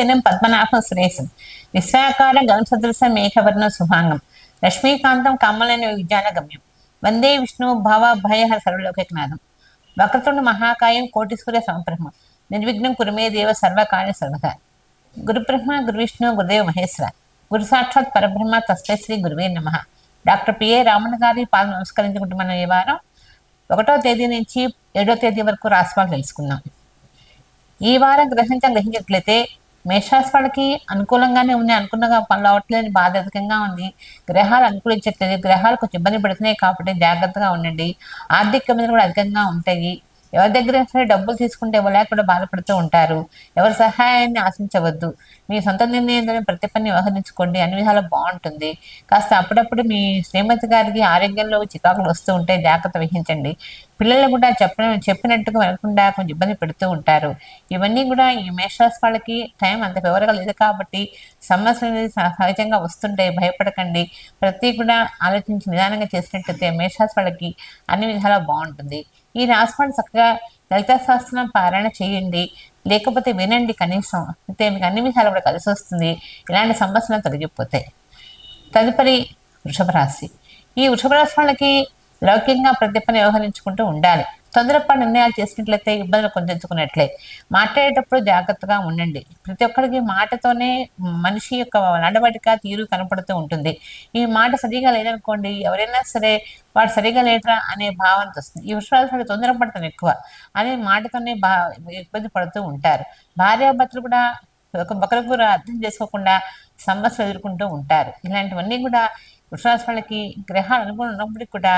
శనం పద్మనాభం సురేశం విశ్వాకార గణసదృశం మేఘవర్ణ శుభాంగం లక్ష్మీకాంతం కమ్మలని విజ్ఞాన గమ్యం వందే విష్ణు భావ భయ సర్వలోకనాథం వక్రతుండ మహాకాయం కోటి సూర్య సమప్రహ్మ నిర్విఘ్నం కురుమే దేవ సర్వకార్య సర్వదా గురుబ్రహ్మ గురువిష్ణు గురుదేవ మహేశ్వర గురు సాక్షాత్ పరబ్రహ్మ తస్మై శ్రీ గురువే నమ డాక్టర్ పిఏ రామన్ గారి పాద నమస్కరించుకుంటున్న ఈ వారం ఒకటో తేదీ నుంచి ఏడో తేదీ వరకు రాశిఫలాలు తెలుసుకుందాం ఈ వారం గ్రహించం గ్రహించినట్లయితే మేషరాశి వాళ్ళకి అనుకూలంగానే ఉన్నాయి. అనుకున్నగా పనులు అవ్వట్లేదు బాధ అధికంగా ఉంది. గ్రహాలు అనుకూలించట్లేదు. గ్రహాలు కొంచెం ఇబ్బంది పెడుతున్నాయి కాబట్టి జాగ్రత్తగా ఉండండి. ఆర్థిక ఇబ్బందులు కూడా అధికంగా ఉంటాయి. ఎవరి దగ్గర సరే డబ్బులు తీసుకుంటే ఇవ్వలేక కూడా బాధపడుతూ ఉంటారు. ఎవరి సహాయాన్ని ఆశించవద్దు. మీ సొంత నిర్ణయంతో ప్రతి పని వ్యవహరించుకోండి. అన్ని విధాలు బాగుంటుంది. కాస్త అప్పుడప్పుడు మీ శ్రీమతి గారికి ఆరోగ్యంలో చికాకులు వస్తూ ఉంటే జాగ్రత్త వహించండి. పిల్లలు కూడా చెప్పిన చెప్పినట్టుగా వినకుండా కొంచెం ఇబ్బంది పెడుతూ ఉంటారు. ఇవన్నీ కూడా ఈ మేషరాశి వాళ్ళకి టైం అంత వివరంగా లేదు కాబట్టి సమస్యలు అనేది సహజంగా వస్తుంటాయి భయపడకండి. ప్రతి కూడా ఆలోచించి నిదానంగా చేసినట్టయితే మేషరాశి వాళ్ళకి అన్ని విధాలా బాగుంటుంది. ఈ రాశి వాళ్ళు చక్కగా లలిత శాస్త్రం పారాయణ చేయండి. లేకపోతే వినండి కనీసం. అయితే మీకు అన్ని విధాలు కూడా కలిసి వస్తుంది. ఇలాంటి సమస్యలు తొలగిపోతాయి. తదుపరి వృషభ రాశి. ఈ వృషభ రాశి వాళ్ళకి లౌకికంగా ప్రతి వ్యవహరించుకుంటూ ఉండాలి. తొందరపాటు నిర్ణయాలు చేసినట్లయితే ఇబ్బందులు కొంచెంచుకున్నట్లే. మాట్లాడేటప్పుడు జాగ్రత్తగా ఉండండి. ప్రతి ఒక్కరికి మాటతోనే మనిషి యొక్క నడవడిక తీరు కనపడుతూ ఉంటుంది. ఈ మాట సరిగా లేదనుకోండి ఎవరైనా సరే వాడు సరిగా లేటరా అనే భావనతో వస్తుంది. ఈ విషయాలు తొందరపడతాను ఎక్కువ. అనే మాటతోనే బా ఇబ్బంది పడుతూ ఉంటారు. భార్యాభర్తలు కూడా ఒక ఒకరికొకరు అర్థం చేసుకోకుండా సమస్యలు ఎదుర్కొంటూ ఉంటారు. ఇలాంటివన్నీ కూడా వృషరాశి వాళ్ళకి గ్రహాలు అనుగుణం ఉన్నప్పటికీ కూడా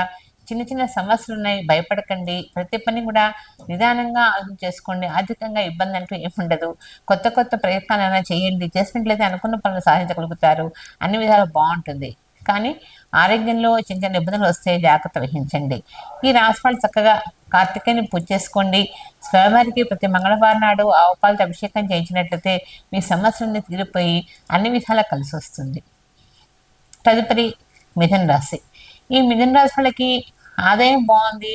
చిన్న చిన్న సమస్యలు ఉన్నాయి భయపడకండి. ప్రతి పని కూడా నిదానంగా ఆలోచన చేసుకోండి ఆర్థికంగా ఇబ్బంది అంటూ ఏముండదు కొత్త కొత్త ప్రయత్నాలు అయినా చేయండి. చేసినట్లయితే అనుకున్న పనులు సాధించగలుగుతారు. అన్ని విధాలు బాగుంటుంది. కానీ ఆరోగ్యంలో చిన్న చిన్న ఇబ్బందులు వస్తే జాగ్రత్త వహించండి. ఈ రాశి చక్కగా కార్తికేయని పూజ చేసుకోండి. స్వామివారికి ప్రతి మంగళవారం నాడు ఆవు పాలతో అభిషేకం చేయించినట్లయితే మీ సమస్యలన్నీ తీరిపోయి అన్ని విధాలా కలిసి వస్తుంది. తదుపరి మిథున రాశి ఈ మిథున రాశి వాళ్ళకి ఆదాయం బాగుంది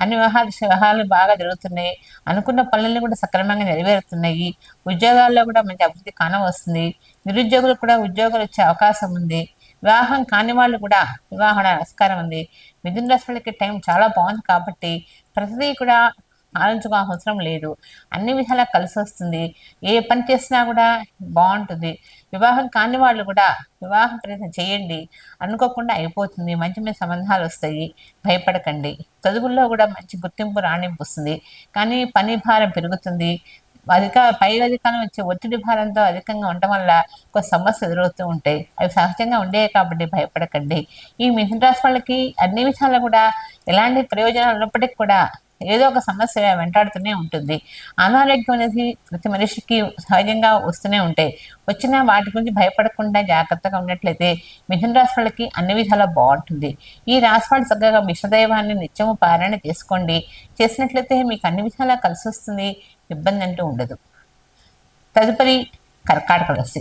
అన్ని వ్యవహార వ్యవహారాలు బాగా జరుగుతున్నాయి. అనుకున్న పనులన్నీ కూడా సక్రమంగా నెరవేరుతున్నాయి. ఉద్యోగాల్లో కూడా మంచి అభివృద్ధి కానవస్తుంది. నిరుద్యోగులకు కూడా ఉద్యోగాలు వచ్చే అవకాశం ఉంది. వివాహం కాని వాళ్ళు కూడా వివాహం నమస్కారం ఉంది. మిథున రాశి వాళ్ళకి టైం చాలా బాగుంది కాబట్టి ప్రతిదీ కూడా ఆలోచించుకోవాల్సిన అవసరం లేదు. అన్ని విధాలా కలిసి వస్తుంది ఏ పని చేసినా కూడా బాగుంటుంది. వివాహం కాని వాళ్ళు కూడా వివాహం ప్రయత్నం చేయండి. అనుకోకుండా అయిపోతుంది. మంచి మంచి సంబంధాలు వస్తాయి. భయపడకండి. చదువుల్లో కూడా మంచి గుర్తింపు రాణింపు వస్తుంది. కానీ పని భారం పెరుగుతుంది. అధిక పై అధికారం వచ్చే ఒత్తిడి భారంతో అధికంగా ఉండటం వల్ల కొన్ని సమస్యలు ఎదురవుతూ ఉంటాయి. అవి సహజంగా ఉండేవి కాబట్టి భయపడకండి. ఈ మిథున రాశి వాళ్ళకి అన్ని విషయాల్లో కూడా ఎలాంటి ప్రయోజనాలు ఉన్నప్పటికీ కూడా ఏదో ఒక సమస్య వెంటాడుతూనే ఉంటుంది. అనారోగ్యం అనేది ప్రతి మనిషికి సహజంగా వస్తూనే ఉంటాయి. వచ్చిన వాటి గురించి భయపడకుండా జాగ్రత్తగా ఉన్నట్లయితే మిథున రాశి వాళ్ళకి అన్ని విధాలా బాగుంటుంది. ఈ రాశి వాళ్ళు చక్కగా విషదైవాన్ని నిత్యము పారాయణ చేసుకోండి. చేసినట్లయితే మీకు అన్ని విధాలా కలిసి వస్తుంది. ఇబ్బంది అంటూ ఉండదు. తదుపరి కర్కాటక రాశి.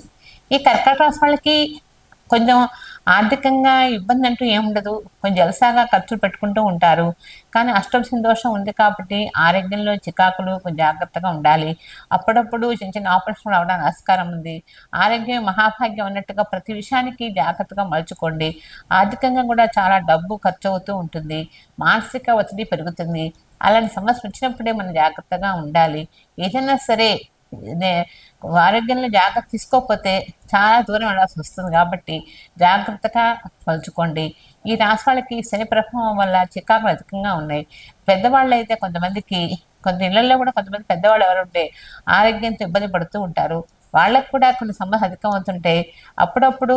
ఈ కర్కాటక రాశి వాళ్ళకి కొంచెం ఆర్థికంగా ఇబ్బంది అంటూ ఏముండదు కొంచెం జలసాగా ఖర్చులు పెట్టుకుంటూ ఉంటారు. కానీ అష్టం దోషం ఉంది కాబట్టి ఆరోగ్యంలో చికాకులు కొంచెం జాగ్రత్తగా ఉండాలి. అప్పుడప్పుడు చిన్న చిన్న ఆపరేషన్లు అవడానికి ఆస్కారం ఉంది. ఆరోగ్యం మహాభాగ్యం ఉన్నట్టుగా ప్రతి విషయానికి జాగ్రత్తగా మలుచుకోండి. ఆర్థికంగా కూడా చాలా డబ్బు ఖర్చు అవుతూ ఉంటుంది. మానసిక ఒత్తిడి పెరుగుతుంది. అలాంటి సమస్య వచ్చినప్పుడే మనం జాగ్రత్తగా ఉండాలి. ఏదైనా సరే ఆరోగ్యంలో జాగ్రత్త తీసుకోకపోతే చాలా దూరం వెళ్ళాల్సి వస్తుంది కాబట్టి జాగ్రత్తగా పలుచుకోండి ఈ రాశి వాళ్ళకి శని ప్రభావం వల్ల చికాకులు అధికంగా ఉన్నాయి. పెద్దవాళ్ళు అయితే కొంతమందికి కొంత ఇళ్ళలో కూడా కొంతమంది పెద్దవాళ్ళు ఎవరు ఉంటే ఆరోగ్యంతో ఇబ్బంది పడుతూ ఉంటారు. వాళ్ళకు కూడా కొన్ని సమస్యలు అధికమవుతుంటే అప్పుడప్పుడు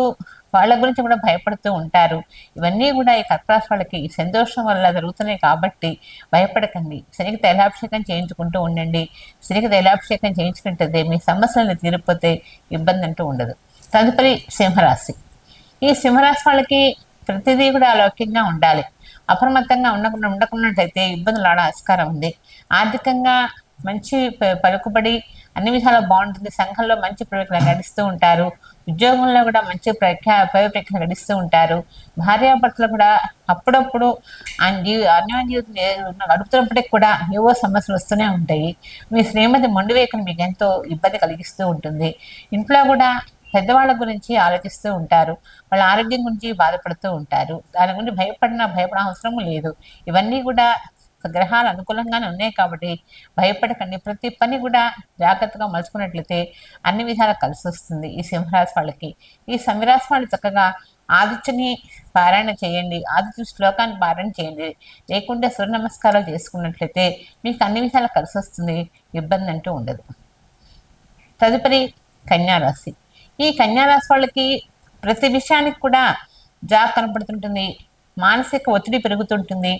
వాళ్ళ గురించి కూడా భయపడుతూ ఉంటారు. ఇవన్నీ కూడా ఈ కర్కరాశి వాళ్ళకి ఈ సంతోషం వల్ల జరుగుతున్నాయి కాబట్టి భయపడకండి. శనికి తైలాభిషేకం చేయించుకుంటూ ఉండండి. శనికి తైలాభిషేకం చేయించుకుంటే మీ సమస్యలను తీరిపోతే ఇబ్బంది అంటూ ఉండదు. తదుపరి సింహరాశి. ఈ సింహరాశి వాళ్ళకి ప్రతిదీ కూడా అలౌకికంగా ఉండాలి. అప్రమత్తంగా ఉండకుండా ఉండకున్నట్టయితే ఇబ్బందులు ఆడ ఆస్కారం ఉంది. ఆర్థికంగా మంచి పలుకుబడి అన్ని విధాలు బాగుంటుంది. సంఘంలో మంచి ప్రవేశం గడిస్తూ ఉంటారు. ఉద్యోగంలో కూడా మంచి ప్రఖ్యా ప్రవేశం గడిస్తూ ఉంటారు. భార్యాభర్తలు కూడా అప్పుడప్పుడు ఆయన అన్యోన్య జీవితం గడుపుతున్నప్పటికి కూడా ఏవో సమస్యలు వస్తూనే ఉంటాయి. మీ శ్రీమతి మొండి వేయకుండా మీకు ఎంతో ఇబ్బంది కలిగిస్తూ ఉంటుంది. ఇంట్లో కూడా పెద్దవాళ్ళ గురించి ఆలోచిస్తూ ఉంటారు. వాళ్ళ ఆరోగ్యం గురించి బాధపడుతూ ఉంటారు. దాని గురించి భయపడిన భయపడ అవసరం లేదు. ఇవన్నీ కూడా గ్రహాలు అనుకూలంగానే ఉన్నాయి కాబట్టి భయపడకండి. ప్రతి పని కూడా జాగ్రత్తగా మలుచుకున్నట్లయితే అన్ని విధాలా కలిసి వస్తుంది ఈ సింహరాశి వాళ్ళకి. ఈ సింహరాశి వాళ్ళు చక్కగా ఆదిత్యని పారాయణ చేయండి. ఆదిత్య శ్లోకాన్ని పారాయణ చేయండి. లేకుంటే సూర్య నమస్కారాలు చేసుకున్నట్లయితే మీకు అన్ని విధాలా కలిసి వస్తుంది. ఇబ్బంది అంటూ ఉండదు. తదుపరి కన్యారాశి. ఈ కన్యారాశి వాళ్ళకి ప్రతి విషయానికి కూడా జాబ్ కనపడుతుంటుంది. మానసిక ఒత్తిడి పెరుగుతుంటుంది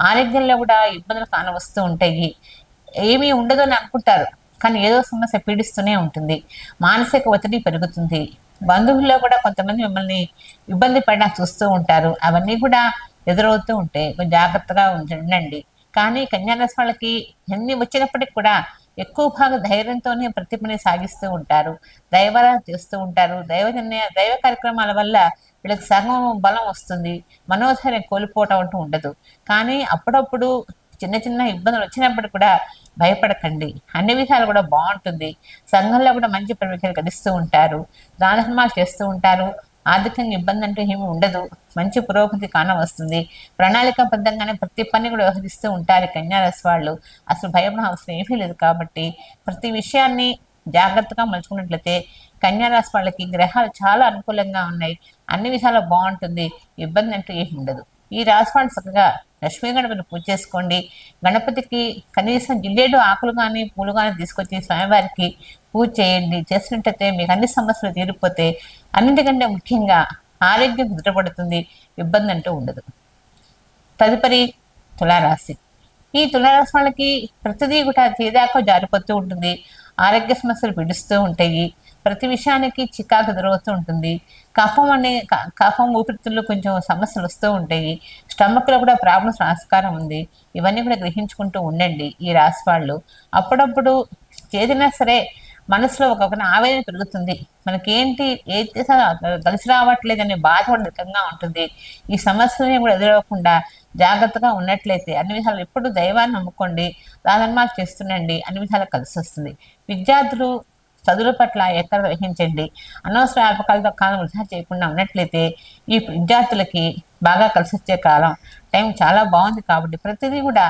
ఆరోగ్యంలో కూడా ఇబ్బందులు కానవస్తూ ఉంటాయి. ఏమీ ఉండదు అని అనుకుంటారు కానీ ఏదో సమస్య పీడిస్తూనే ఉంటుంది. మానసిక ఒత్తిడి పెరుగుతుంది. బంధువుల్లో కూడా కొంతమంది మిమ్మల్ని ఇబ్బంది పడినా చూస్తూ ఉంటారు. అవన్నీ కూడా ఎదురవుతూ ఉంటాయి. కొంచెం జాగ్రత్తగా ఉండండి. కానీ కన్యారాశి వాళ్ళకి ఎన్ని వచ్చినప్పటికి కూడా ఎక్కువ భాగం ధైర్యంతోనే ప్రతిభని సాగిస్తూ ఉంటారు దైవారాధన చేస్తూ ఉంటారు. దైవ నిర్ణయ దైవ కార్యక్రమాల వల్ల వీళ్ళకి సగం బలం వస్తుంది మనోధైర్యం కోల్పోవటం అంటూ ఉండదు. కానీ అప్పుడప్పుడు చిన్న చిన్న ఇబ్బందులు వచ్చినప్పుడు కూడా భయపడకండి. అన్ని విధాలు కూడా బాగుంటుంది. సంఘంలో కూడా మంచి ప్రవేశాలు గడిస్తూ ఉంటారు. దాన ధర్మాలు చేస్తూ ఉంటారు. ఆర్థికంగా ఇబ్బంది అంటూ ఏమి ఉండదు. మంచి పురోగతి కాన వస్తుంది. ప్రణాళికాబద్ధంగానే ప్రతి పని కూడా వ్యవహరిస్తూ ఉంటారు కన్యారాశి వాళ్ళు. అసలు భయపడ అవసరం ఏమీ లేదు కాబట్టి ప్రతి విషయాన్ని జాగ్రత్తగా మలుచుకున్నట్లయితే కన్యారాశి వాళ్ళకి గ్రహాలు చాలా అనుకూలంగా ఉన్నాయి. అన్ని విధాలు బాగుంటుంది. ఇబ్బంది అంటూ ఏమి ఉండదు. ఈ రాశి వాళ్ళు చక్కగా లక్ష్మీ గణపతిని పూజ చేసుకోండి. గణపతికి కనీసం జిల్లేడు ఆకులు కానీ పూలు కానీ తీసుకొచ్చి స్వామివారికి పూజ చేయండి. చేసినట్టయితే మీకు అన్ని సమస్యలు తీరిపోతే అన్నింటికంటే ముఖ్యంగా ఆరోగ్యం కుదుటపడుతుంది ఇబ్బంది అంటూ ఉండదు. తదుపరి తులారాశి. ఈ తులారాశి వాళ్ళకి ప్రతిదీ కూడా తీదాకా జారిపోతూ ఉంటుంది. ఆరోగ్య సమస్యలు పిడుస్తూ ఉంటాయి. ప్రతి విషయానికి చికాకు ఎదురవుతూ ఉంటుంది. కఫం అనే కఫం ఊపిరితిత్తుల్లో కొంచెం సమస్యలు వస్తూ ఉంటాయి. స్టమక్లో కూడా ప్రాబ్లమ్స్ ఆస్కారం ఉంది. ఇవన్నీ కూడా గ్రహించుకుంటూ ఉండండి ఈ రాశి వాళ్ళు. అప్పుడప్పుడు ఏదైనా సరే మనసులో ఒక్కొక్క ఆవేదన పెరుగుతుంది. మనకేంటి ఏది చేసా కలిసి రావట్లేదనే బాధ కూడా ఉంటుంది. ఈ సమస్యలని కూడా ఎదురవ్వకుండా జాగ్రత్తగా ఉన్నట్లయితే అన్ని విధాలు ఎప్పుడు దైవాన్ని నమ్ముకోండి దానన్మాలు చేస్తుండండి అన్ని విధాలు కలిసి వస్తుంది. విద్యార్థులు చదువుల పట్ల ఎక్కడ వహించండి. అనవసర ఆపకాలతో కాలం వృధా చేయకుండా ఉన్నట్లయితే ఈ విద్యార్థులకి బాగా కలిసి వచ్చే కాలం టైం చాలా బాగుంది కాబట్టి ప్రతిదీ కూడా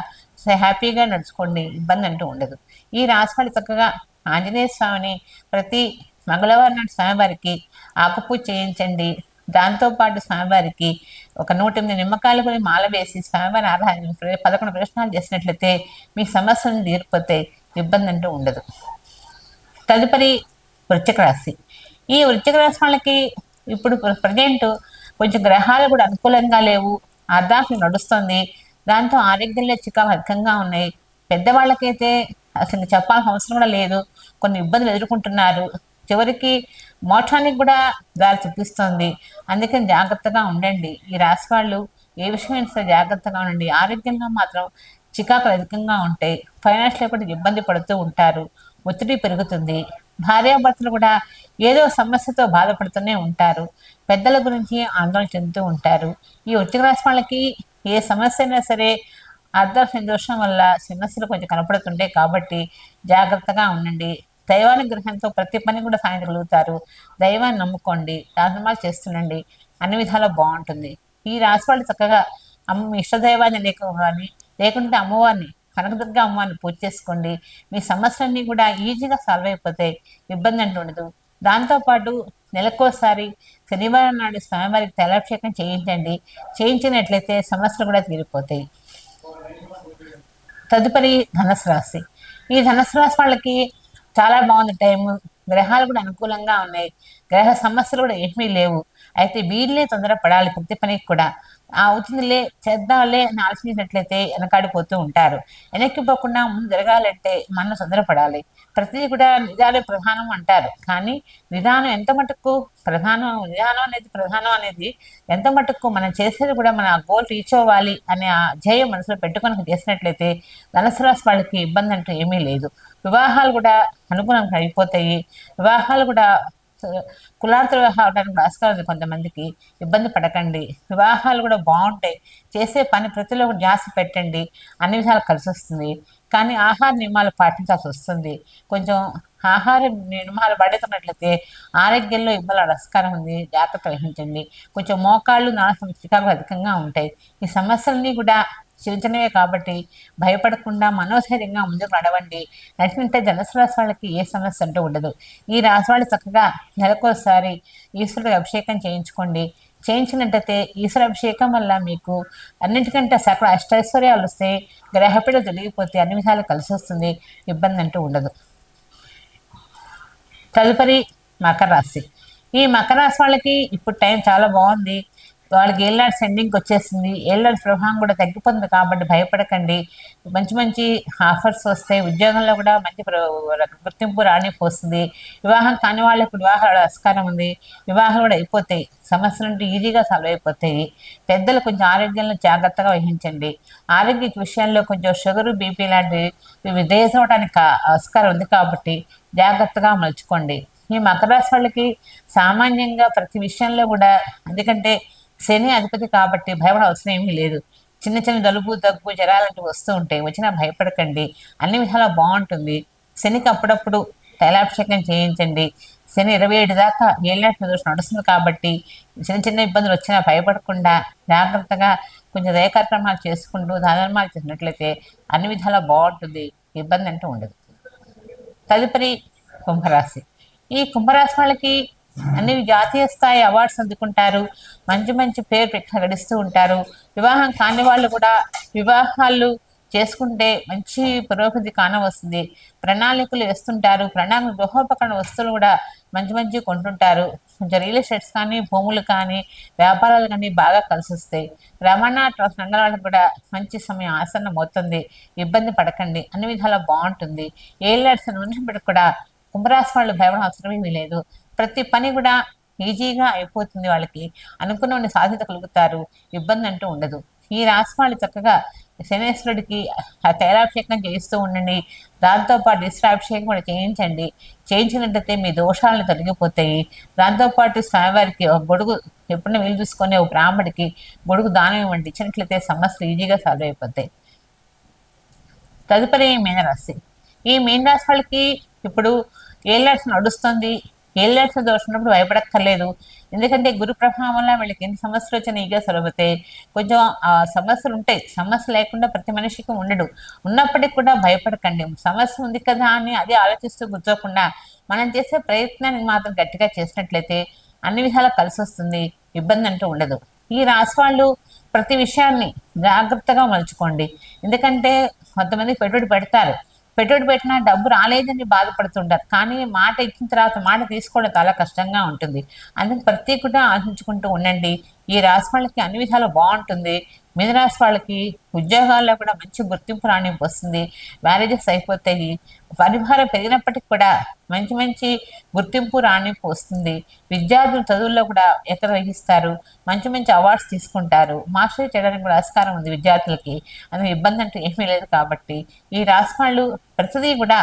హ్యాపీగా నడుచుకోండి ఇబ్బంది అంటూ ఉండదు. ఈ రాశి చక్కగా ఆంజనేయ స్వామిని ప్రతి మంగళవారం నాడు స్వామివారికి ఆకుపూజ చేయించండి. దాంతోపాటు స్వామివారికి ఒక నూట ఎనిమిది నిమ్మకాయలు కొని మాల వేసి స్వామివారి ఆరాధన పదకొండు ప్రశ్నలు చేసినట్లయితే మీ సమస్యలను తీరిపోతే ఇబ్బంది అంటూ ఉండదు. తదుపరి వృశ్చిక రాశి. ఈ వృశ్చిక రాశి వాళ్ళకి ఇప్పుడు ప్రజెంట్ కొంచెం గ్రహాలు కూడా అనుకూలంగా లేవు. అర్ధాంశం నడుస్తుంది. దాంతో ఆరోగ్యంలో చికాకు అధికంగా ఉన్నాయి. పెద్దవాళ్ళకైతే అసలు చెప్పాల్సిన అవసరం కూడా లేదు. కొన్ని ఇబ్బందులు ఎదుర్కొంటున్నారు. చివరికి మోక్షానికి కూడా దారి చూపిస్తుంది. అందుకని జాగ్రత్తగా ఉండండి. ఈ రాశి వాళ్ళు ఏ విషయమైనా సరే జాగ్రత్తగా ఉండండి. ఆరోగ్యంగా మాత్రం చికాకులు అధికంగా ఉంటాయి. ఫైనాన్షియల్ కూడా ఇబ్బంది పడుతూ ఉంటారు. ఒత్తిడి పెరుగుతుంది. భార్యాభర్తలు కూడా ఏదో సమస్యతో బాధపడుతూనే ఉంటారు. పెద్దల గురించి ఆందోళన చెందుతూ ఉంటారు. ఈ వృత్తిక రాశి వాళ్ళకి ఏ సమస్య అయినా సరే అర్ధ దోషం వల్ల సమస్యలు కొంచెం కనపడుతుంటాయి కాబట్టి జాగ్రత్తగా ఉండండి. దైవానుగ్రహంతో ప్రతి పని కూడా సాధించగలుగుతారు దైవాన్ని నమ్ముకోండి. దానమాలు చేస్తుండండి. అన్ని విధాలా బాగుంటుంది. ఈ రాశి వాళ్ళు చక్కగా అమ్మ ఇష్టదైవాన్ని లేక కానీ లేకుంటే అమ్మవారిని కనకదుర్గ అమ్మవారిని పూజ చేసుకోండి. మీ సమస్యలన్నీ కూడా ఈజీగా సాల్వ్ అయిపోతాయి. ఇబ్బంది అంటూ ఉండదు. దాంతోపాటు నెలకోసారి శనివారం నాడు స్వామివారికి తలాభిషేకం చేయించండి. చేయించినట్లయితే సమస్యలు కూడా తీరిపోతాయి. తదుపరి ధనసు రాశి. ఈ ధనసు రాశి వాళ్ళకి చాలా బాగుంది టైం గ్రహాలు కూడా అనుకూలంగా ఉన్నాయి. గ్రహ సమస్యలు కూడా ఏమీ లేవు. అయితే వీళ్ళే తొందరపడాలి ప్రతి పనికి కూడా. అవుతుందిలే చేద్దాంలే అని ఆలోచించినట్లయితే వెనకాడిపోతూ ఉంటారు. వెనక్కి పోకుండా ముందు జరగాలంటే మనం తొందరపడాలి ప్రతిదీ కూడా నిజాలే ప్రధానం అంటారు. కానీ విధానం ఎంత మటుకు ప్రధానం విధానం అనేది ప్రధానం అనేది ఎంత మటుకు మనం చేసేది కూడా మన గోల్ రీచ్ అవ్వాలి అనే ఆ ధ్యేయం మనసులో పెట్టుకొని చేసినట్లయితే ధనుసు రాశి వాళ్ళకి ఇబ్బంది అంటూ ఏమీ లేదు. వివాహాలు కూడా అనుగుణంగా అయిపోతాయి. వివాహాలు కూడా కులాంతర వివాహం అవడానికి ఆస్కారం కొంతమందికి. ఇబ్బంది పడకండి. వివాహాలు కూడా బాగుంటాయి. చేసే పని ప్రతిలో కూడా ధ్యాస పెట్టండి. అన్ని విధాలు కలిసి వస్తుంది. కానీ ఆహార నియమాలు పాటించాల్సి వస్తుంది. కొంచెం ఆహార నియమాలు పడుతున్నట్లయితే ఆరోగ్యంలో ఇబ్బంది ఆస్కారం ఉంది. జాగ్రత్త వహించండి. కొంచెం మోకాళ్ళు నాన్న సమస్యలు అధికంగా ఉంటాయి. ఈ సమస్యలన్నీ కూడా చిన్న కాబట్టి భయపడకుండా మనోధైర్యంగా ముందుకు నడవండి. నడిచినట్టే ధనుసు వాళ్ళకి ఏ సమస్య అంటూ ఉండదు. ఈ రాశి వాళ్ళు చక్కగా నెలకోసారి ఈశ్వరుడు అభిషేకం చేయించుకోండి. చేయించినట్టయితే ఈశ్వర అభిషేకం వల్ల మీకు అన్నింటికంటే సకల అష్టైశ్వర్యాలు వస్తాయి గ్రహపీడ తొలగిపోతే అన్ని విధాలు కలిసి వస్తుంది. ఇబ్బంది అంటూ ఉండదు. తదుపరి మకర రాశి. ఈ మకర రాశి వాళ్ళకి ఇప్పుడు టైం చాలా బాగుంది. వాళ్ళకి ఏళ్ళాడు సెండింగ్కి వచ్చేసింది. ఏళ్ళాడు ప్రభావం కూడా తగ్గిపోతుంది కాబట్టి భయపడకండి. మంచి మంచి ఆఫర్స్ వస్తాయి. ఉద్యోగంలో కూడా మంచి గుర్తింపు రానిపోతుంది వివాహం కాని వాళ్ళకి వివాహ ఆస్కారం ఉంది. వివాహాలు కూడా అయిపోతాయి. సమస్యలు అంటే ఈజీగా సాల్వ్ అయిపోతాయి. పెద్దలు కొంచెం ఆరోగ్యంలో జాగ్రత్తగా వహించండి. ఆరోగ్య విషయంలో కొంచెం షుగర్ బీపీ లాంటివి విదేశవడానికి ఆస్కారం ఉంది కాబట్టి జాగ్రత్తగా మలుచుకోండి. ఈ మకర రాశి వాళ్ళకి సామాన్యంగా ప్రతి విషయంలో కూడా ఎందుకంటే శని అధిపతి కాబట్టి భయపడ అవసరం ఏమీ లేదు. చిన్న చిన్న జలుబు దగ్గు జ్వరాలంటివి వస్తూ ఉంటాయి. వచ్చినా భయపడకండి. అన్ని విధాలా బాగుంటుంది. శనికి అప్పుడప్పుడు తైలాభిషేకం చేయించండి. శని ఇరవై ఏడు దాకా ఏళ్ళనాటి దోషం నడుస్తుంది కాబట్టి చిన్న చిన్న ఇబ్బందులు వచ్చినా భయపడకుండా జాగ్రత్తగా కొంచెం దయ కార్యక్రమాలు చేసుకుంటూ దానర్మాలు చేసినట్లయితే అన్ని విధాలా బాగుంటుంది. ఇబ్బంది అంటూ ఉండదు. తదుపరి కుంభరాశి. ఈ కుంభరాశి వాళ్ళకి అన్ని జాతీయ స్థాయి అవార్డ్స్ అందుకుంటారు. మంచి మంచి పేరు ప్రకటిస్తూ ఉంటారు. వివాహం కాని వాళ్ళు కూడా వివాహాలు చేసుకుంటే మంచి పురోగతి కానవస్తుంది. ప్రణాళికలు వేస్తుంటారు. ప్రణాళిక గృహోపకరణ వస్తువులు కూడా మంచి మంచి కొంటుంటారు. కొంచెం రియల్ ఎస్టేట్స్ కానీ భూములు కానీ వ్యాపారాలు కానీ బాగా కలిసి వస్తాయి రవాణా రంగాలకు కూడా మంచి సమయం ఆసన్నం అవుతుంది. ఇబ్బంది పడకండి. అన్ని విధాలా బాగుంటుంది. ఏ లడ్స్ నుంచి కూడా కుంభరాశి వాళ్ళు భయపడం అవసరమేమీ లేదు ప్రతి పని కూడా ఈజీగా అయిపోతుంది వాళ్ళకి. అనుకున్న కలుగుతారు. ఇబ్బంది అంటూ ఉండదు. ఈ రాశి వాళ్ళు చక్కగా శనేశ్వరుడికి తైలాభిషేకం చేయిస్తూ ఉండండి. దాంతోపాటు ఇష్టాభిషేకం కూడా చేయించండి. చేయించినట్టయితే మీ దోషాలను తొలగిపోతాయి. దాంతోపాటు స్వామివారికి ఒక గొడుగు ఎప్పుడైనా వీలు చూసుకునే ఒక బ్రాహ్మడికి గొడుగు దానం ఇవ్వండి. ఇచ్చినట్లయితే సమస్యలు ఈజీగా సాల్వ్ అయిపోతాయి. తదుపరి మీనరాశి. ఈ మీనరాశి వాళ్ళకి ఇప్పుడు ఏళ్ళ నడుస్తుంది? ఏళ్ళేట్ల దోషినప్పుడు భయపడక్కర్లేదు. ఎందుకంటే గురు ప్రభావం వల్ల వీళ్ళకి ఎన్ని సమస్యలు వచ్చినా ఈగా సులభతే కొంచెం ఆ సమస్యలు ఉంటాయి. సమస్య లేకుండా ప్రతి మనిషికి ఉండడు. ఉన్నప్పటికీ కూడా భయపడకండి. సమస్య ఉంది కదా అని అది ఆలోచిస్తూ కూర్చోకుండా మనం చేసే ప్రయత్నాన్ని మాత్రం గట్టిగా చేసినట్లయితే అన్ని విధాలా కలిసి వస్తుంది. ఇబ్బంది అంటూ ఉండదు. ఈ రాసి వాళ్ళు ప్రతి విషయాన్ని జాగ్రత్తగా మలుచుకోండి. ఎందుకంటే కొంతమంది పెట్టుబడి పెడతారు. పెట్టుబడి పెట్టినా డబ్బు రాలేదని బాధపడుతుంటారు. కానీ మాట ఇచ్చిన తర్వాత మాట తీసుకోవడం చాలా కష్టంగా ఉంటుంది. అందుకు ప్రత్యేకంగా ఆశించుకుంటూ ఉండండి. ఈ రాశి వాళ్ళకి అన్ని విధాలు బాగుంటుంది. రాశి వాళ్ళకి ఉద్యోగాల్లో కూడా మంచి గుర్తింపు రాణింపు వస్తుంది. మ్యారేజెస్ అయిపోతాయి. పరిభారం పెరిగినప్పటికీ కూడా మంచి మంచి గుర్తింపు రాణింపు వస్తుంది. విద్యార్థులు చదువుల్లో కూడా ఎక్కడ వహిస్తారు. మంచి మంచి అవార్డ్స్ తీసుకుంటారు. మాస్టర్ చేయడానికి కూడా ఆస్కారం ఉంది విద్యార్థులకి. అందుకు ఇబ్బంది అంటూ ఏమీ లేదు కాబట్టి ఈ రాసి వాళ్ళు ప్రతిదీ కూడా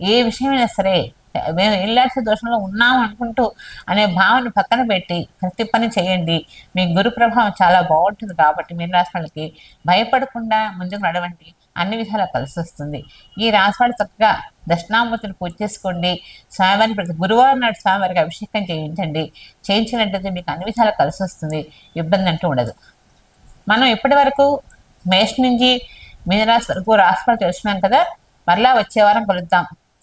ఏ విషయమైనా సరే మేము ఇల్లాల్సిన దోషంలో ఉన్నాం అనుకుంటూ అనే భావన పక్కన పెట్టి ప్రతి పని చేయండి. మీ గురు ప్రభావం చాలా బాగుంటుంది కాబట్టి మీరు రాష్ట్రాలకి భయపడకుండా ముందుకు నడవండి. అన్ని విధాలా కలిసి వస్తుంది. ఈ రాశివాళ్ళు చక్కగా దక్షిణామూర్తిని పూజ చేసుకోండి. స్వామివారిని ప్రతి గురువారం నాడు స్వామివారికి అభిషేకం చేయించండి. చేయించినట్టయితే మీకు అన్ని విధాలా కలిసి వస్తుంది. ఇబ్బంది అంటూ ఉండదు. మనం ఇప్పటి వరకు మేష నుంచి మీనరాశి వరకు రాశిఫలం తెలుసుకున్నాం కదా. మరలా వచ్చే వారం కలుద్దాం.